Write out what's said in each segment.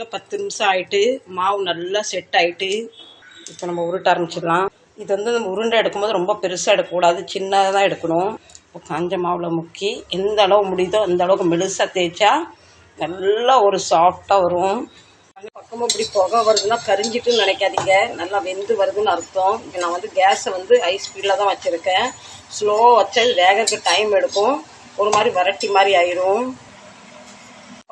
பாருங்க பத்து நிமிஷம் ஆயிட்டு மாவு நல்லா செட் ஆயிட்டு இப்போ நம்ம உருட்ட ஆரம்பிச்சிடலாம். இது வந்து நம்ம உருண்டை எடுக்கும்போது ரொம்ப பெருசாக எடுக்கக்கூடாது சின்னதாக தான் எடுக்கணும். இப்போ காஞ்ச மாவில் முக்கி எந்த அளவு முடியுதோ அந்த அளவுக்கு மெலுசாக தேய்ச்சா நல்லா ஒரு சாஃப்டாக வரும். பக்கமும் இப்படி புகை வருதுன்னா கரிஞ்சிட்டுன்னு நினைக்காதீங்க. நல்லா வெந்து வருதுன்னு அர்த்தம். இப்போ நான் வந்து கேஸை வந்து ஹை ஸ்பீடில் தான் வச்சுருக்கேன். ஸ்லோ வச்சா இது வேகறதுக்கு டைம் எடுக்கும். ஒரு மாதிரி வரட்டி மாதிரி ஆயிரும்.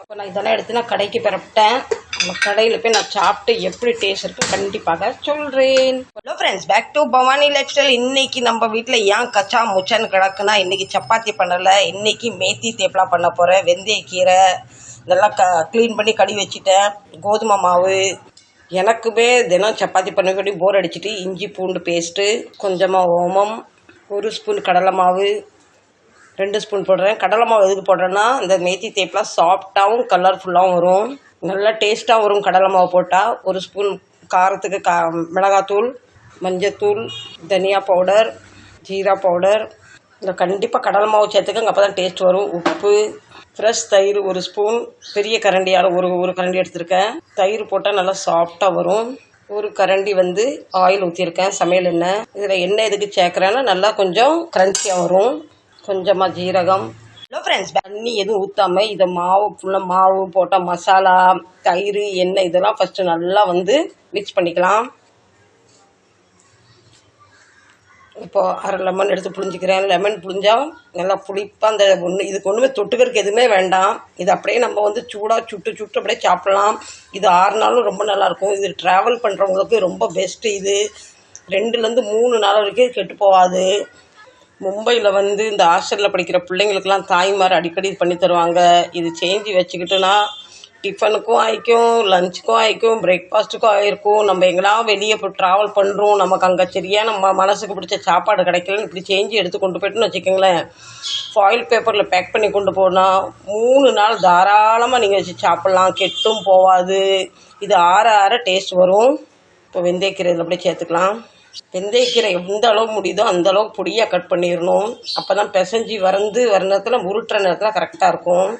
அப்போ நான் இதெல்லாம் எடுத்து நான் கடைக்கு பிறப்பிட்டேன் நம்ம கடையில் போய் நான் சாப்பிட்டு எப்படி டேஸ்ட் இருக்கு கண்டிப்பாக சொல்கிறேன் hello friends back to Bhavani lifestyle இன்னைக்கு நம்ம வீட்டில் ஏன் கச்சா முச்சான்னு கிடக்குன்னா இன்னைக்கு சப்பாத்தி பண்ணலை இன்னைக்கு மேத்தி தேப்பெல்லாம் பண்ண போகிறேன் வெந்தயக்கீரை நல்லா க க்ளீன் பண்ணி கழுவி வச்சுட்டேன். கோதுமை மாவு. எனக்குமே தினம் சப்பாத்தி பண்ண வேண்டி போர் அடிச்சிட்டு இஞ்சி பூண்டு பேஸ்ட்டு கொஞ்சமாக ஓமம் ஒரு ஸ்பூன் கடலை மாவு ரெண்டு ஸ்பூன் போடுறேன். கடலை மாவு எதுக்கு போடுறேன்னா இந்த மேத்தி தேப்பெலாம் சாஃப்டாகவும் கலர்ஃபுல்லாகவும் வரும். நல்லா டேஸ்ட்டாக வரும் கடலை மாவு போட்டால் ஒரு ஸ்பூன் காரத்துக்கு கா மிளகாத்தூள் மஞ்சத்தூள் தனியா பவுடர் ஜீரா பவுடர் இந்த கண்டிப்பாக கடலை மாவு சேர்த்துக்கங்க அப்போ தான் டேஸ்ட் வரும். உப்பு ஃப்ரெஷ் தயிர் ஒரு ஸ்பூன் பெரிய கரண்டியால் ஒரு ஒரு கரண்டி எடுத்திருக்கேன். தயிர் போட்டால் நல்லா சாஃப்டாக வரும். ஒரு கரண்டி வந்து ஆயில் ஊற்றிருக்கேன் சமையல் எண்ணெய். இதில் எண்ணெய் எதுக்கு சேர்க்குறேன்னா நல்லா கொஞ்சம் க்ரன்ச்சியாக வரும். கொஞ்சமாக ஜீரகம் ஹலோ ஃப்ரெண்ட்ஸ் தண்ணி எதுவும் ஊற்றாம இதை மாவு ஃபுல்லாக மாவு போட்டால் மசாலா தயிர் எண்ணெய் இதெல்லாம் ஃபஸ்ட்டு நல்லா வந்து மிக்ஸ் பண்ணிக்கலாம். இப்போது அரை லெமன் எடுத்து புளிஞ்சிக்கிறேன் லெமன் புளிஞ்சா நல்லா புளிப்பாக அந்த ஒன்று இதுக்கு ஒன்றுமே தொட்டுக்கிறதுக்கு எதுவுமே வேண்டாம். இது அப்படியே நம்ம வந்து சூடாக சுட்டு சுட்டு அப்படியே சாப்பிட்லாம். இது ஆறு நாளும் ரொம்ப நல்லாயிருக்கும். இது ட்ராவல் பண்ணுறவங்களுக்கு ரொம்ப பெஸ்ட்டு இது. ரெண்டுலேருந்து மூணு நாள் வரைக்கும் கெட்டு போகாது. மும்பையில் வந்து இந்த ஹாஸ்டலில் படிக்கிற பிள்ளைங்களுக்கெல்லாம் தாய்மார் அடிக்கடி பண்ணி தருவாங்க. இது செஞ்சு வச்சுக்கிட்டுனா டிஃபனுக்கும் ஆயிக்கும் லஞ்சுக்கும் ஆயிக்கும் பிரேக்ஃபாஸ்ட்டுக்கும் ஆயிருக்கும். நம்ம எங்கேனா வெளியே இப்போ ட்ராவல் பண்ணுறோம் நமக்கு அங்கே சரியாக நம்ம மனசுக்கு பிடிச்ச சாப்பாடு கிடைக்கலன்னு இப்படி செஞ்சு எடுத்து கொண்டு போயிட்டுன்னு வச்சுக்கோங்களேன். ஃபாயில் பேப்பரில் பேக் பண்ணி கொண்டு போனால் மூணு நாள் தாராளமாக நீங்கள் வச்சு சாப்பிட்லாம். கெட்டும் போகாது இது ஆற ஆற டேஸ்ட் வரும். இப்போ வெந்தயக்கீரை இதில் அப்படியே சேர்த்துக்கலாம். வெந்தயக்கீரை எந்த அளவு முடியுதோ அந்த அளவுக்கு பொடியாக கட் பண்ணிடணும் அப்போ தான் பிசைஞ்சி வறந்து வர நேரத்தில் உருட்டுற நேரத்தில் கரெக்டாக இருக்கும்.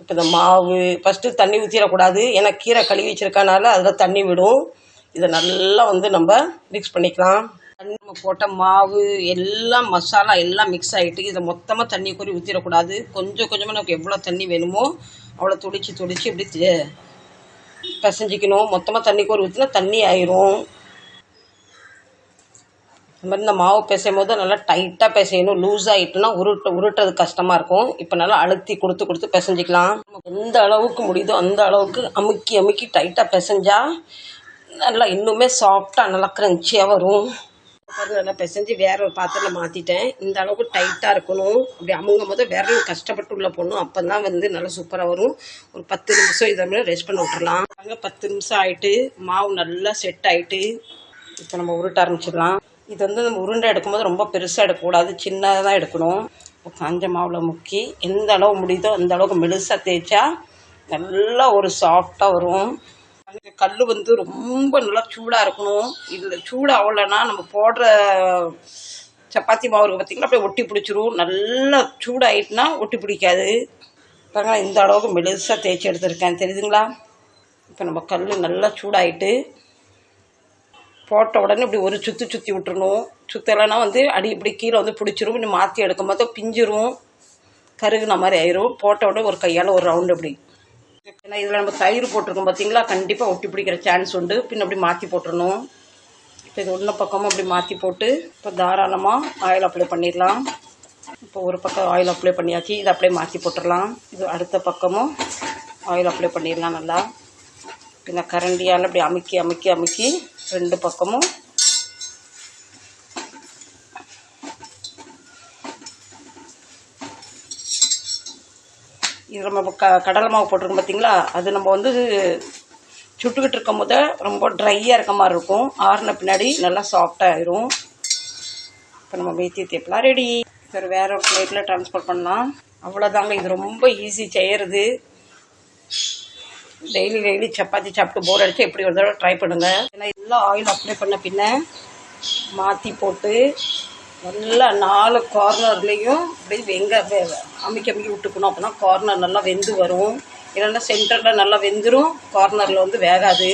இப்போ இந்த மாவு ஃபஸ்ட்டு தண்ணி ஊற்றிடக்கூடாது ஏன்னா கீரை கழுவி வச்சிருக்கனால அதில் தண்ணி விடும். இதை நல்லா வந்து நம்ம மிக்ஸ் பண்ணிக்கலாம். தண்ணி நம்ம போட்ட மாவு எல்லாம் மசாலா எல்லாம் மிக்ஸ் ஆகிட்டு இதை மொத்தமாக தண்ணி கூறி ஊற்றிடக்கூடாது கொஞ்சம் கொஞ்சமாக நமக்கு எவ்வளோ தண்ணி வேணுமோ அவ்வளோ துடிச்சு துடிச்சு இப்படி பிசைஞ்சிக்கணும். மொத்தமாக தண்ணி கூறி ஊற்றினா தண்ணி ஆயிரும். இந்த மாதிரி இந்த மாவு பிசையும் போது நல்லா டைட்டாக பிசையணும் லூஸ் ஆகிட்டுனா உருட்டு உருட்டுறது கஷ்டமாக இருக்கும். இப்போ நல்லா அழுத்தி கொடுத்து கொடுத்து பிசைஞ்சிக்கலாம். நமக்கு எந்த அளவுக்கு முடியுதோ அந்த அளவுக்கு அமுக்கி அமுக்கி டைட்டாக பிசைஞ்சா நல்லா இன்னுமே சாஃப்டாக நல்லா க்ரன்ச்சியாக வரும். நல்லா பிசைஞ்சு வேற ஒரு பாத்திரத்தில் மாற்றிட்டேன் இந்த அளவுக்கு டைட்டாக இருக்கணும். அப்படி அமுங்கும் போது விரல் கஷ்டப்பட்டு உள்ளே போடணும். அப்போ தான் வந்து நல்லா சூப்பராக வரும். ஒரு பத்து நிமிஷம் இதை மாதிரி ரெஸ்ட் பண்ண விட்டுறலாம். அங்கே பத்து நிமிஷம் ஆகிட்டு மாவு நல்லா செட் ஆகிட்டு இப்போ நம்ம உருட்ட ஆரம்பிச்சிடலாம். இது வந்து நம்ம உருண்டை எடுக்கும்போது ரொம்ப பெருசாக எடுக்கக்கூடாது சின்னதாக தான் எடுக்கணும் காஞ்ச மாவில் முக்கி எந்த அளவு முடியுதோ அந்த அளவுக்கு மெலுசாக தேய்ச்சா நல்லா ஒரு சாஃப்டாக வரும். கல் வந்து ரொம்ப நல்லா சூடாக இருக்கணும். இதில் சூடாக ஆகலைன்னா நம்ம போடுற சப்பாத்தி மாவு இருக்குது பார்த்திங்கன்னா அப்படியே ஒட்டி பிடிச்சிரும். நல்லா சூடாகிட்டுனா ஒட்டி பிடிக்காது. பாருங்க இந்த அளவுக்கு மெலுசாக தேய்ச்சி எடுத்துருக்கேன். தெரியுதுங்களா? இப்போ நம்ம கல் நல்லா சூடாகிட்டு போட்ட உடனே இப்படி ஒரு சுற்றி சுற்றி விட்டுறணும். சுற்றலைன்னா வந்து அடி இப்படி கீழே வந்து பிடிச்சிரும். இப்படி மாற்றி எடுக்கும் போது பிஞ்சிரும். கருகுன மாதிரி ஆயிரும். போட்ட உடனே ஒரு கையால் ஒரு ரவுண்டு இப்படி. ஏன்னா இதில் நம்ம தயிர் போட்டிருக்கோம் பார்த்தீங்களா கண்டிப்பாக ஒட்டி பிடிக்கிற சான்ஸ் உண்டு. பின்ன அப்படி மாற்றி போட்டுடணும் இப்போ இது ஒன்று பக்கமும் அப்படி மாற்றி போட்டு இப்போ தாராளமாக ஆயில் அப்ளை பண்ணிடலாம். இப்போ ஒரு பக்கம் ஆயில் அப்ளை பண்ணியாச்சு. இதை அப்படியே மாற்றி போட்டுடலாம். இது அடுத்த பக்கமும் ஆயில் அப்ளை பண்ணிடலாம் நல்லா. இந்த கரண்டியால் அப்படி அமுக்கி அமுக்கி அமுக்கி ரெண்டு பக்கமும். இது நம்ம க கடலை மாவு போட்டிருக்கோம் பார்த்தீங்களா அது நம்ம வந்து சுட்டுக்கிட்டு இருக்கும் போது ரொம்ப ட்ரையாக இருக்க மாதிரி இருக்கும். ஆறின பின்னாடி நல்லா சாஃப்டாக ஆயிரும். இப்போ நம்ம மேத்தி தேப்பெலாம். ரெடி சரி வேறு ஒரு பிளேட்டில் ட்ரான்ஸ்ஃபர் பண்ணலாம். அவ்வளோதாங்க இது ரொம்ப ஈஸி செய்கிறது டெய்லி டெய்லி சப்பாத்தி சாப்பிட்டு போர் அடிச்சு எப்படி ஒரு தடவை ட்ரை பண்ணுங்க. ஏன்னா எல்லா ஆயில் அப்ளை பண்ண பின்ன மாற்றி போட்டு நல்லா நாலு கார்னர்லேயும் அப்படியே வெங்க அமைக்க அமுக்கி அமுக்கி விட்டுக்கணும். அப்போ தான் கார்னர் நல்லா வெந்து வரும். இல்லைன்னா சென்டரில் நல்லா வெந்துடும் கார்னரில் வந்து வேகாது.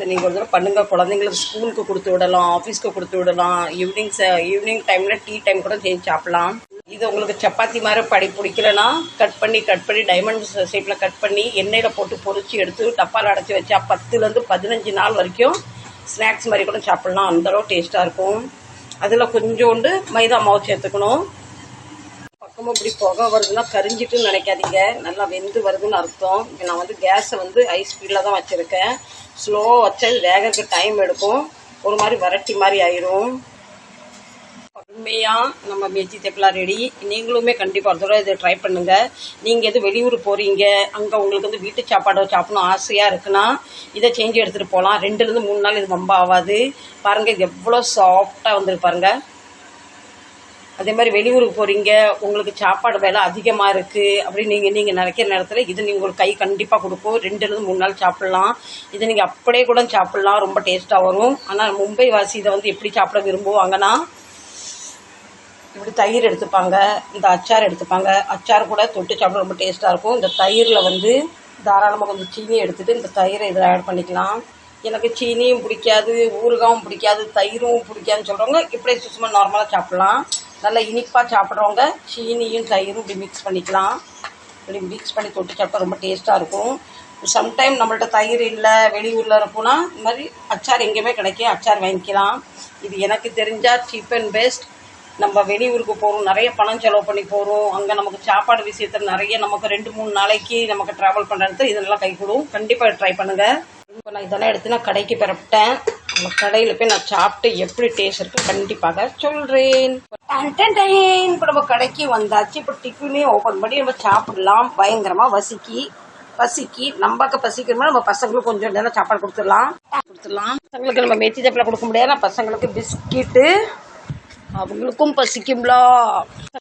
இதை நீங்கள் ஒரு தடவை பண்ணுங்கள் குழந்தைங்களுக்கு ஸ்கூலுக்கு கொடுத்து விடலாம் ஆஃபீஸ்க்கு கொடுத்து விடலாம். ஈவினிங் ஈவினிங் டைமில் டீ டைம் கூட செஞ்சு சாப்பிடலாம். இது உங்களுக்கு சப்பாத்தி மாதிரி படி பிடிக்கலனா கட் பண்ணி கட் பண்ணி டைமண்ட் ஷேப்பில் கட் பண்ணி எண்ணெயில் போட்டு பொறிச்சு எடுத்து டப்பால் அடைச்சி வச்சா பத்துலேருந்து பதினஞ்சு நாள் வரைக்கும் ஸ்நாக்ஸ் மாதிரி கூட சாப்பிட்லாம். அந்தளவு டேஸ்ட்டாக இருக்கும். அதில் கொஞ்சோண்டு மைதா மாவு சேர்த்துக்கணும். பக்கமும் இப்படி புகை வருதுன்னா கரிஞ்சிட்டுன்னு நினைக்காதீங்க. நல்லா வெந்து வருதுன்னு அர்த்தம். இப்போ நான் வந்து கேஸை வந்து ஹை ஸ்பீடில் தான் வச்சுருக்கேன். ஸ்லோவாக வச்சா இது டைம் எடுக்கும். ஒரு மாதிரி வரட்டி மாதிரி ஆயிரும். உண்மையாக நம்ம மெஜி தெப்பலாம் ரெடி நீங்களுமே கண்டிப்பாக ஒரு தடவை இதை ட்ரை பண்ணுங்கள் நீங்கள் எது வெளியூர் போகிறீங்க அங்கே உங்களுக்கு வந்து வீட்டு சாப்பாடு சாப்பிடணும் ஆசையாக இருக்குன்னா இதை செஞ்சு எடுத்துகிட்டு போகலாம் ரெண்டுலேருந்து மூணு நாள் இது ரொம்ப ஆகாது. பாருங்கள் இது எவ்வளோ சாஃப்டாக வந்துருக்கு பாருங்கள் அதே மாதிரி வெளியூருக்கு போகிறீங்க உங்களுக்கு சாப்பாடு விலை அதிகமாக இருக்குது அப்படின்னு நீங்கள் நீங்கள் நினைக்கிற நேரத்தில் இது நீங்கள் ஒரு கை கண்டிப்பாக கொடுக்கும். ரெண்டுலேருந்து மூணு நாள் சாப்பிட்லாம். இதை நீங்கள் அப்படியே கூட சாப்பிட்லாம். ரொம்ப டேஸ்ட்டாக வரும். ஆனால் மும்பை வாசி இதை வந்து எப்படி சாப்பிட விரும்புவாங்கன்னா இப்படி தயிர் எடுத்துப்பாங்க. இந்த அச்சார் எடுத்துப்பாங்க. அச்சார் கூட தொட்டு சாப்பிட ரொம்ப டேஸ்ட்டாக இருக்கும். இந்த தயிரில் வந்து தாராளமாக கொஞ்சம் சீனி எடுத்துகிட்டு இந்த தயிரை இதில் ஆட் பண்ணிக்கலாம். எனக்கு சீனியும் பிடிக்காது ஊறுகாவும் பிடிக்காது தயிரும் பிடிக்காதுன்னு சொல்கிறவங்க இப்படியே சும்மா நார்மலாக சாப்பிட்லாம். நல்லா இனிப்பாக சாப்பிட்றவங்க சீனியும் தயிரும் இப்படி மிக்ஸ் பண்ணிக்கலாம். இப்படி மிக்ஸ் பண்ணி தொட்டு சாப்பிட்டா ரொம்ப டேஸ்ட்டாக இருக்கும். சம்டைம் நம்மள்ட்ட தயிர் இல்லை வெளியூரில் இருக்கும்னா இந்த மாதிரி அச்சார் எங்கேயுமே கிடைக்கும் அச்சார் வாங்கிக்கலாம். இது எனக்கு தெரிஞ்சால் சீப் அண்ட் பெஸ்ட் நம்ம வெளியூருக்கு போகிறோம் நிறைய பணம் செலவு பண்ணி போகிறோம் அங்கே நமக்கு சாப்பாடு விஷயத்தில் நிறைய நமக்கு ரெண்டு மூணு நாளைக்கு நமக்கு ட்ராவல் பண்ணுறது இதெல்லாம் கை கண்டிப்பாக ட்ரை பண்ணுங்கள் இப்போ நான் இதெல்லாம் எடுத்து நான் கடைக்கு பெறப்பட்டேன். நம்ம கடையில் போய் நான் சாப்பிட்டு எப்படி டேஸ்ட் இருக்கு கண்டிப்பாக சொல்கிறேன் இப்போ நம்ம கடைக்கு வந்தாச்சு. இப்போ டிஃபினையும் ஓப்பன் பண்ணி நம்ம சாப்பிடலாம். பயங்கரமாக வசிக்கி. பசிக்கு. நமக்கு பசிக்கணுமா நம்ம பசங்களுக்கு கொஞ்சம் நேரம் சாப்பாடு கொடுத்துடலாம். கொடுத்துடலாம். பசங்களுக்கு நம்ம மெத்தி தப்பில் கொடுக்க முடியாது பசங்களுக்கு பிஸ்கெட்டு அவங்களுக்கும் பசிக்கும்ல.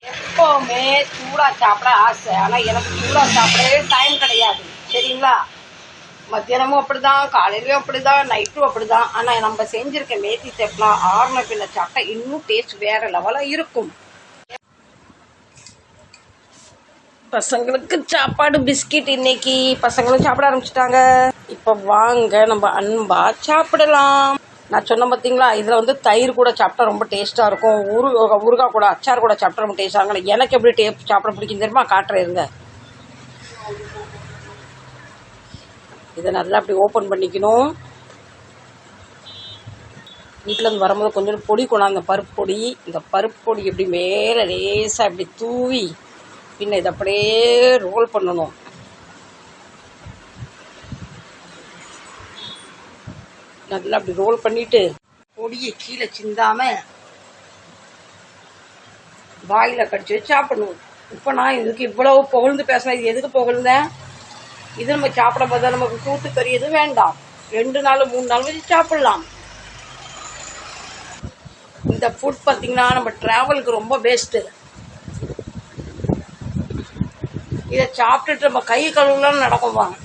எப்போவுமே சூடாக சாப்பிட ஆசை. ஆனால் எனக்கு சூடாக சாப்பிடவே டைம் கிடையாது. சரிங்களா? மத்தியானமும் அப்படிதான் காலையிலயும் அப்படிதான் நைட்டும் அப்படிதான். ஆனால் நம்ம செஞ்சிருக்க மேத்தி தேப்பலாம் ஆறுன பின்ன சாப்பிட்டா இன்னும் டேஸ்ட் வேற லெவலாக இருக்கும். பசங்களுக்கு சாப்பாடு பிஸ்கெட் இன்னைக்கு. பசங்களும் சாப்பிட ஆரம்பிச்சிட்டாங்க. இப்போ வாங்க நம்ம அன்பா சாப்பிடலாம். நான் சொன்ன பார்த்தீங்களா இதில் வந்து தயிர் கூட சாப்பிட்டா ரொம்ப டேஸ்ட்டாக இருக்கும். ஊரு ஊறுகாய் கூட அச்சார் கூட சாப்பிட்டா ரொம்ப டேஸ்ட்டாக இருக்கும். எனக்கு எப்படி டே சாப்பிட பிடிக்கும் தெரியுமா? காட்டுறேன் இருங்க. இதை நல்லா அப்படி ஓப்பன் பண்ணிக்கணும். வீட்டிலேருந்து வரும்போது கொஞ்சம் பொடி கொண்டாந்த பருப்பு பொடி இந்த பருப்பு பொடி இப்படி மேலே லேசாக இப்படி தூவி பின்ன இதை அப்படியே ரோல் பண்ணணும். நல்லா அப்படி ரோல் பண்ணிட்டு பொடியை கீழே சிந்தாம வாயில் கடிச்சு வச்சு சாப்பிடணும். இப்போ நான் இதுக்கு இவ்வளவு புகழ்ந்து பேசினேன் இது எதுக்கு புகழ்ந்தேன் இது நம்ம சாப்பிடும் போது நமக்கு கூட்டு கறி எதுவும் வேண்டாம். ரெண்டு நாள் மூணு நாள் வச்சு சாப்பிடலாம். இந்த ஃபுட் பார்த்தீங்கன்னா நம்ம டிராவலுக்கு ரொம்ப பெஸ்ட்டு இதை சாப்பிட்டுட்டு நம்ம கை கழுவுலாம் நடக்குவாங்க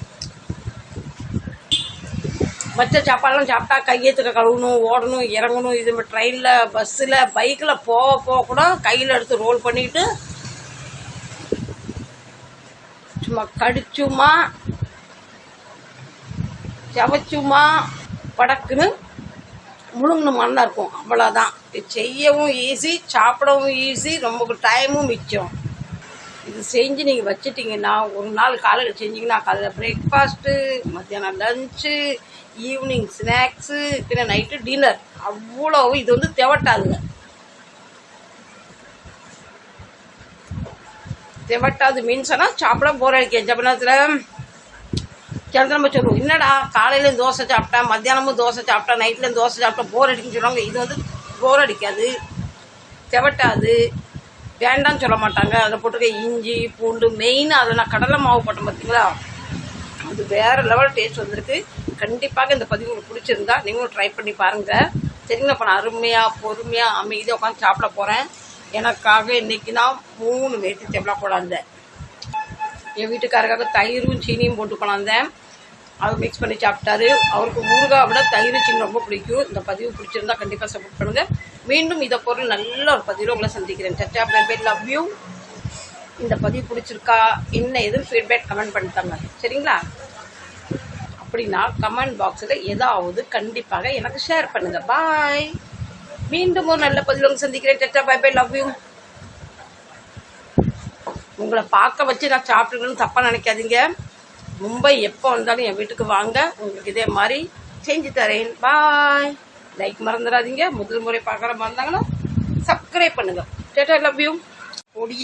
மற்ற சாப்பாடுலாம் சாப்பிட்டா கையத்துக்கு கழுவணும் ஓடணும் இறங்கணும். இது ட்ரெயினில் பஸ்ஸில் பைக்கில் போக போக கூட கையில் எடுத்து ரோல் பண்ணிக்கிட்டு கடிச்சுமா செவச்சுமா படக்குன்னு முழுங்கணும் மண்ணாக இருக்கும். அவ்வளோதான் இது செய்யவும் ஈஸி சாப்பிடவும் ஈஸி ரொம்ப டைமும் மிச்சம். இது செஞ்சு நீங்கள் வச்சிட்டிங்கன்னா ஒரு நாள் காலையில் செஞ்சீங்கன்னா காலையில் பிரேக்ஃபாஸ்ட்டு மத்தியானம் லஞ்சு ஈவினிங் ஸ்நாக்ஸு பின்ன நைட்டு டின்னர் அவ்வளோ இது வந்து தெவட்டாதுங்க திவட்டாது மீன் ஆனால் சாப்பிட போர் அடிக்க ஜபனத்தில் சந்திரம்ப சொல்லுவோம் என்னடா காலையிலேயும் தோசை சாப்பிட்டேன் மத்தியானமும் தோசை சாப்பிட்டேன் நைட்லேயும் தோசை சாப்பிட்டேன் போர் அடிக்குன்னு சொல்லுவாங்க. இது வந்து போர் அடிக்காது. தெவட்டாது வேண்டாம்னு சொல்ல மாட்டாங்க. அதில் போட்டிருக்க இஞ்சி பூண்டு மெயினாக அதில் நான் கடலை மாவு போட்டேன் பார்த்தீங்களா அது வேறு லெவல் டேஸ்ட் வந்திருக்கு. கண்டிப்பாக இந்த பதிவு உங்களுக்கு பிடிச்சிருந்தா நீங்களும் ட்ரை பண்ணி பாருங்கள் சரிங்களா? இப்போ நான் அருமையாக பொறுமையாக அமைதியாக உட்காந்து சாப்பிட போகிறேன் எனக்காக இன்னைக்கு நான் மூணு வேட்டி தேவலா கொண்டாந்தேன் என் வீட்டுக்காரருக்காக தயிரும் சீனியும் போட்டு கொண்டாந்தேன் அவர் மிக்ஸ் பண்ணி சாப்பிட்டாரு. அவருக்கு ஊறுகாய் விட தயிர் சீனி ரொம்ப பிடிக்கும். இந்த பதிவு பிடிச்சிருந்தா கண்டிப்பாக சப்போர்ட் பண்ணுங்கள் மீண்டும் இதை பொருள் நல்ல ஒரு பதிவில் உங்களை சந்திக்கிறேன். சச்சா பேர் லவ் யூ இந்த பதிவு பிடிச்சிருக்கா? என்ன எதுவும் ஃபீட்பேக் கமெண்ட் பண்ணித்தாங்க சரிங்களா? அப்படின்னா கமெண்ட் பாக்ஸில் ஏதாவது கண்டிப்பாக எனக்கு ஷேர் பண்ணுங்க. பாய் மீண்டும் ஒரு நல்ல பதிவு சந்திக்கிறேன். டெட்டா பை பை லவ் யூ உங்களை பார்க்க வச்சு நான் சாப்பிட்டுக்கணும்னு தப்பாக நினைக்காதீங்க. மும்பை எப்போ வந்தாலும் என் வீட்டுக்கு வாங்க. உங்களுக்கு இதே மாதிரி செஞ்சு தரேன். பாய் லைக் மறந்துடாதீங்க. முதல் முறை பார்க்குற மாதிரி இருந்தாங்கன்னா சப்ஸ்கிரைப் பண்ணுங்கள் டேட்டா லவ் யூ